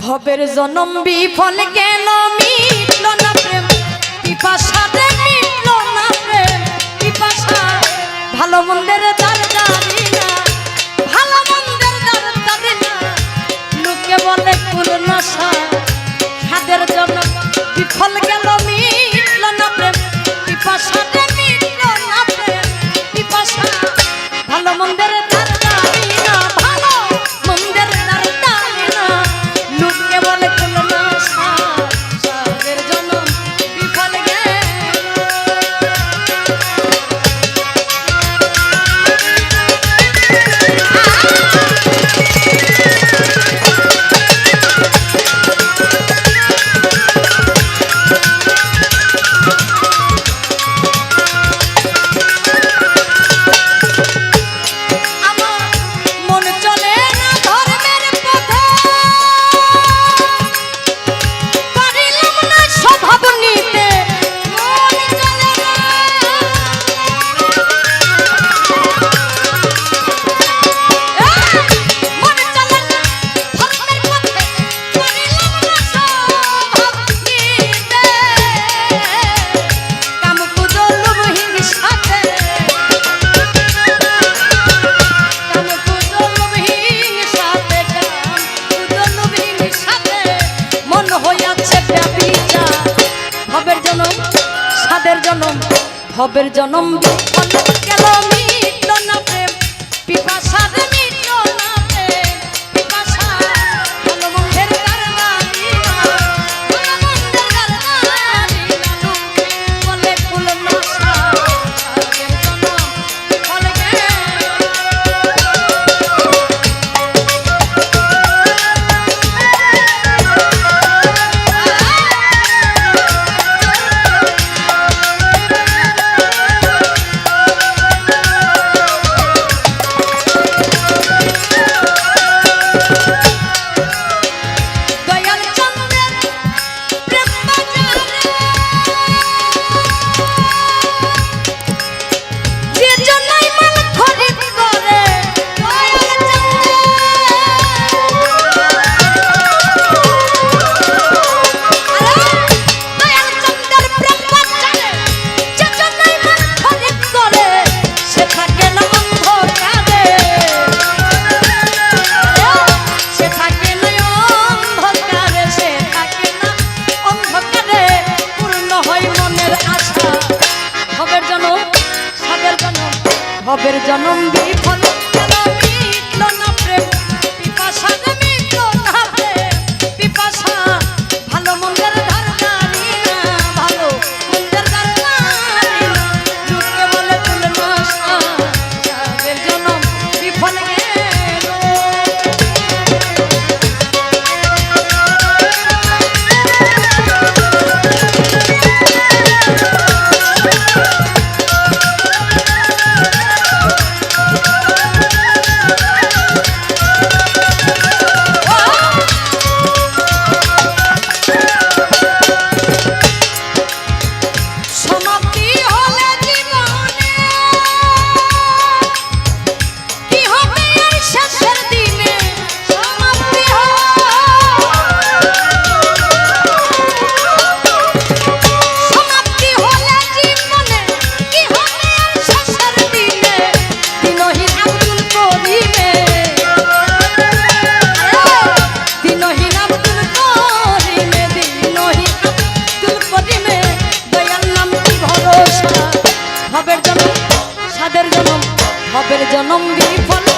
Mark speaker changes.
Speaker 1: ভবের জনম বিফল কেন মিটল না প্রেম? পিপাসাতে মিটল না প্রেম? পিপাসা। ভালো মন্দের দ্বার দাঁড়ি না। ভালো মন্দের দ্বার দাঁড়ি না। লোকে বলে পূর্ণ সাদের জন্য বিফল ভবের জনম। কেন ভবের জনম বিফল সাদের জনম হবের জনম বিফল।